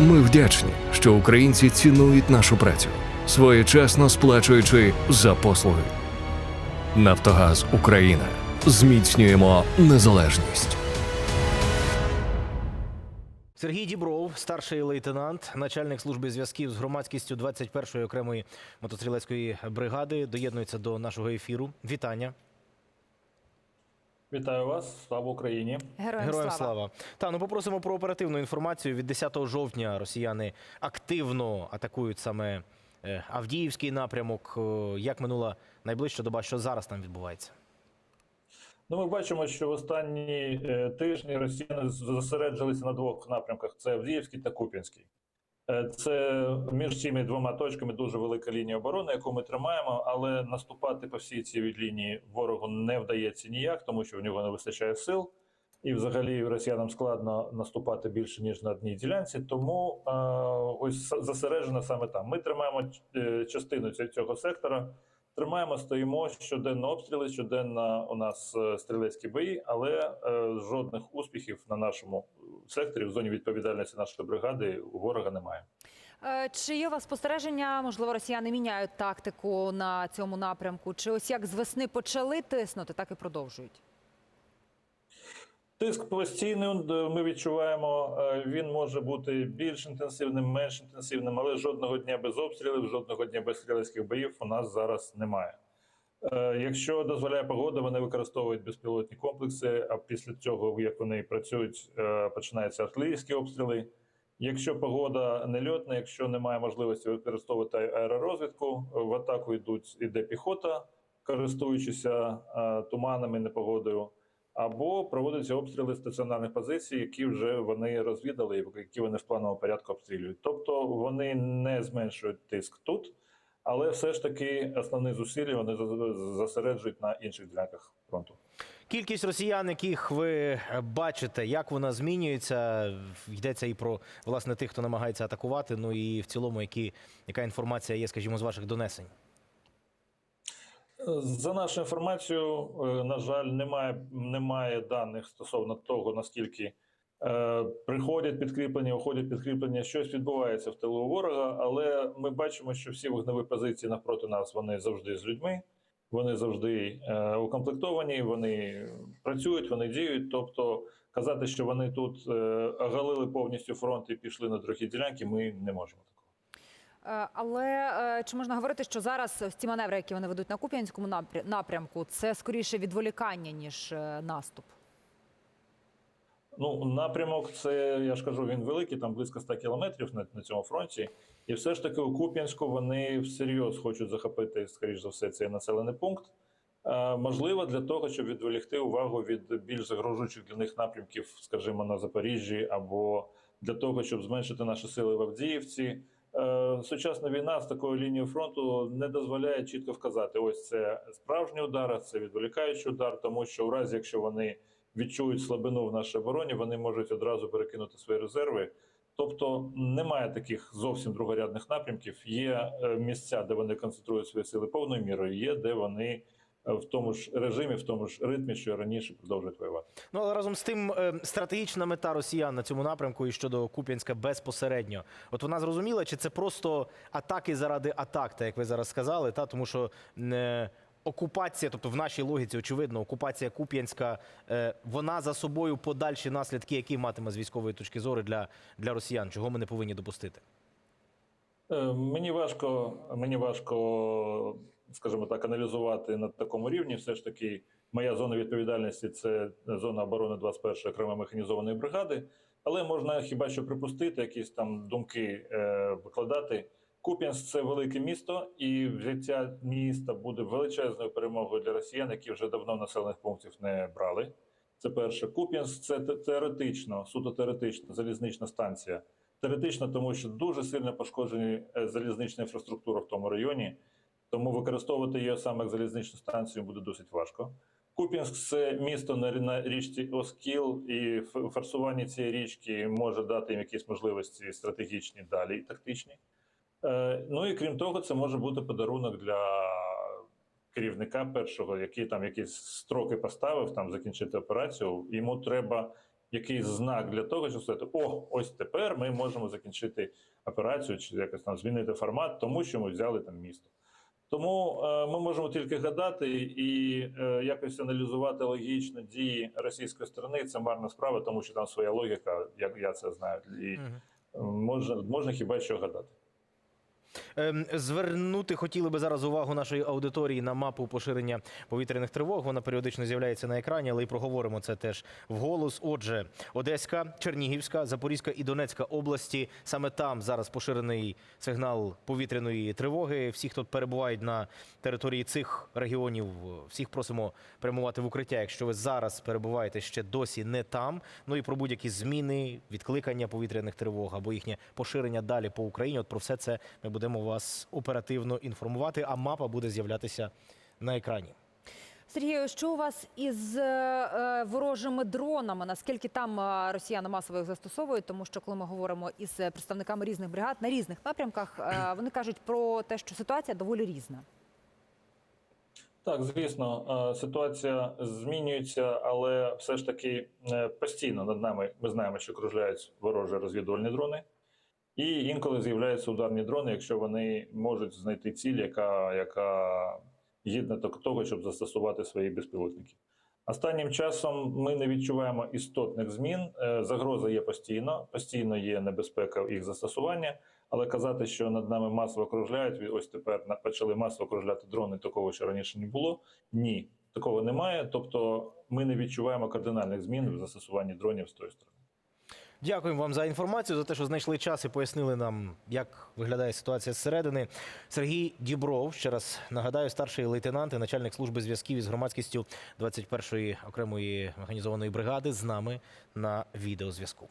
Ми вдячні, що українці цінують нашу працю, своєчасно сплачуючи за послуги. Нафтогаз Україна. Зміцнюємо незалежність. Сергій Дібров, старший лейтенант, начальник служби зв'язків з громадськістю 21-ї окремої мотострілецької бригади, доєднується до нашого ефіру. Вітання. Вітаю вас, слава Україні. Героям, Героям слава. слава. Та ну попросимо про оперативну інформацію. Від 10 жовтня росіяни активно атакують саме е, Авдіївський напрямок. Е, Як минула найближча доба, що зараз там відбувається? Ну, ми бачимо, що в останні е, тижні росіяни зосереджилися на двох напрямках: це Авдіївський та Куп'янський. Е, Це між цими двома точками дуже велика лінія оборони, яку ми тримаємо, але наступати по всій цій лінії ворогу не вдається ніяк, тому що в нього не вистачає сил. І взагалі росіянам складно наступати більше ніж на одній ділянці. Тому е, ось зосереджено саме там. Ми тримаємо е, частину цього сектора. Тримаємо, стоїмо щоденно обстріли, щоденно у нас е, стрілецькі бої, але е, жодних успіхів на нашому секторі в зоні відповідальності нашої бригади ворога немає. Е, Чи є у вас спостереження? Можливо, росіяни міняють тактику на цьому напрямку? Чи ось як з весни почали тиснути, так і продовжують? Тиск постійний е, ми відчуваємо. е, Він може бути більш інтенсивним, менш інтенсивним, але жодного дня без обстрілів, жодного дня без стрілецьких боїв у нас зараз немає. Е, Якщо дозволяє погода, вони використовують безпілотні комплекси. А після цього, як вони працюють, е, починаються артилерійські обстріли. Якщо погода нельотна, якщо немає можливості використовувати аеророзвідку, в атаку йдуть іде піхота, користуючися е, туманами, непогодою або проводяться обстріли стаціонарних позицій, які вже вони розвідали, які вони в плановому порядку обстрілюють. Тобто вони не зменшують тиск тут, але все ж таки основні зусилля вони зосереджують на інших ділянках фронту. Кількість росіян, яких ви бачите, як вона змінюється, йдеться і про власне тих, хто намагається атакувати. Ну і в цілому, які, яка інформація є, скажімо, з ваших донесень. За нашу інформацію, е, на жаль, немає, немає даних стосовно того, наскільки приходять підкріплення, уходять підкріплення, щось відбувається в тилу ворога, але ми бачимо, що всі вогневі позиції навпроти нас вони завжди з людьми, вони завжди е, укомплектовані, вони працюють, вони діють. Тобто казати, що вони тут е, оголили повністю фронт і пішли на другі ділянки, ми не можемо такого. Е, Але е, чи можна говорити, що зараз ці маневри, які вони ведуть на Куп'янському напря- напрямку, це скоріше відволікання, ніж е, наступ? Ну, напрямок, це я ж кажу, він великий, там близько 100 кілометрів на, на цьому фронті. І все ж таки у Куп'янську вони всерйоз хочуть захопити, скоріш за все, цей населений пункт. Е, можливо, для того, щоб відволікти увагу від більш загрожуючих для них напрямків, скажімо, на Запоріжжі, або для того, щоб зменшити наші сили в Авдіївці. Е, сучасна війна з такою лінією фронту не дозволяє чітко вказати: ось це справжній удар, це відволікаючий удар, тому що в разі, якщо вони відчують слабину в нашій обороні, вони можуть одразу перекинути свої резерви. Тобто немає таких зовсім другорядних напрямків. Є е, місця, де вони концентрують свої сили повною мірою, є де вони е, в тому ж режимі, в тому ж ритмі, що раніше продовжують воювати. Ну але разом з тим, е, стратегічна мета росіян на цьому напрямку і щодо Куп'янська безпосередньо. От вона зрозуміла, чи це просто атаки заради атак, так як ви зараз сказали, та тому що окупація, тобто в нашій логіці, очевидно, окупація Куп'янська, е, вона за собою подальші наслідки, які матиме з військової точки зору для, для росіян, чого ми не повинні допустити. Е, Мені важко, мені важко, скажімо так, аналізувати на такому рівні. Все ж таки, моя зона відповідальності це зона оборони 21-ї окремої механізованої бригади. Але можна хіба що припустити, якісь там думки е, викладати. Куп'янськ це велике місто, і взяття міста буде величезною перемогою для росіян, які вже давно населених пунктів не брали. Це перше. Куп'янськ це теоретично, суто теоретично, залізнична станція. Теоретично, тому що дуже сильно пошкоджені е, залізнична інфраструктура в тому районі, тому використовувати її саме як залізничну станцію буде досить важко. Куп'янськ це місто на, річці Оскіл, і форсування цієї річки може дати їм якісь можливості стратегічні далі і тактичні. Е, ну і крім того, це може бути подарунок для керівника першого, який там якісь строки поставив, там закінчити операцію. Йому треба якийсь знак для того, щоб сказати, о, ось тепер ми можемо закінчити операцію чи якось там змінити формат, тому що ми взяли там місто. Тому е, ми можемо тільки гадати і е, якось аналізувати логічно дії російської сторони. Це марна справа, тому що там своя логіка, як я це знаю, і можна, можна хіба що гадати. Ем, Звернути хотіли би зараз увагу нашої аудиторії на мапу поширення повітряних тривог. Вона періодично з'являється на екрані, але і проговоримо це теж вголос. Отже, Одеська, Чернігівська, Запорізька і Донецька області. Саме там зараз поширений сигнал повітряної тривоги. Всі, хто перебувають на території цих регіонів, всіх просимо прямувати в укриття. Якщо ви зараз перебуваєте ще досі не там. Ну і про будь-які зміни, відкликання повітряних тривог або їхнє поширення далі по Україні. От про все це ми будемо вас оперативно інформувати. А мапа буде з'являтися на екрані. Сергію, що у вас із е, е, ворожими дронами? Наскільки там е, росіяни масово їх застосовують? Тому що коли ми говоримо із представниками різних бригад на різних напрямках, е, вони кажуть про те, що ситуація доволі різна. Так, звісно, ситуація змінюється, але все ж таки постійно над нами ми знаємо, що кружляють ворожі розвідувальні дрони, і інколи з'являються ударні дрони, якщо вони можуть знайти ціль, яка, яка гідна того, щоб застосувати свої безпілотники. Останнім часом ми не відчуваємо істотних змін. Е, Загроза є постійно, постійно є небезпека їх застосування. Але казати, що над нами масово кружляють, ось тепер почали масово кружляти дрони, такого ще раніше не було. Ні, такого немає. Тобто ми не відчуваємо кардинальних змін в застосуванні дронів з тої сторони. Дякуємо вам за інформацію, за те, що знайшли час і пояснили нам, як виглядає ситуація зсередини. Сергій Дібров, ще раз нагадаю, старший лейтенант і начальник служби зв'язків із громадськістю 21-ї окремої механізованої бригади з нами на відеозв'язку.